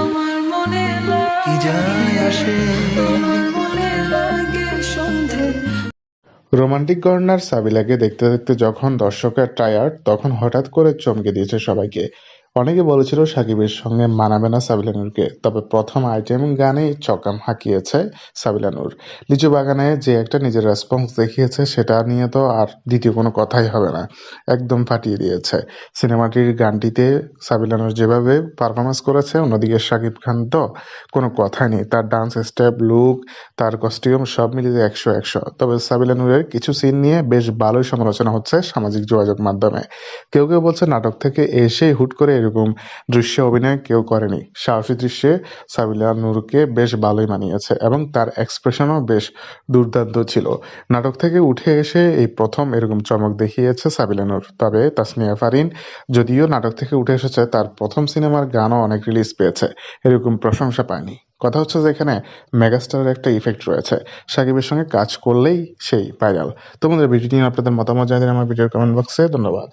আমার মনে লাগে আসে? আমার মনে লাগে সন্ধে। রোমান্টিক কর্নার সাবিলাকে দেখতে দেখতে যখন দর্শকের টায়ার্ড তখন হঠাৎ করে চমকে দিয়েছে সবাইকে। অনেকে বলেছিল সাকিবের সঙ্গে মানাবে না সাবিলানুরকে, তবে প্রথম আইটেম গানেই চকাম হাঁকিয়েছে সাবিলানুর। লিচু বাগানে যে একটা নিজের রেসপন্স দেখিয়েছে, সেটা নিয়ে তো আর দ্বিতীয় কোনো কথাই হবে না, একদম ফাটিয়ে দিয়েছে। সিনেমাটির গানটিতে সাবিলানুর যেভাবে পারফরমেন্স করেছে, অন্যদিকে সাকিব খান তো কোনো কথাই নেই। তার ডান্স স্টেপ লুক তার কস্টিউম সব মিলিয়ে একশো একশো। তবে সাবিলানুরের কিছু সিন নিয়ে বেশ ভালোই সমালোচনা হচ্ছে সামাজিক যোগাযোগ মাধ্যমে। কেউ কেউ বলছে নাটক থেকে এসেই হুট করে এরকম দৃশ্যে অভিনয় কেউ করেনি। সাহসী দৃশ্যে সাবিলা নূরকে বেশ ভালোই মানিয়েছে এবং তার এক্সপ্রেশনও বেশ দুর্দান্ত ছিল। নাটক থেকে উঠে এসে এই প্রথম এরকম চমক দেখিয়েছে সাবিলা নূর। তবে তাসনিয়া ফারিন, যদিও নাটক থেকে উঠে এসেছে, তার প্রথম সিনেমার গানও অনেক রিলিজ পেয়েছে। এরকম প্রশংসা পায়নি। কথা হচ্ছে যে এখানে মেগাস্টারের একটা ইফেক্ট রয়েছে। সাকিবের সঙ্গে কাজ করলেই সেই ভাইরাল তোমাদের ভিডিও নিয়ে আপনাদের মতামত জানিয়ে আমার ভিডিওর কমেন্ট বক্সে ধন্যবাদ।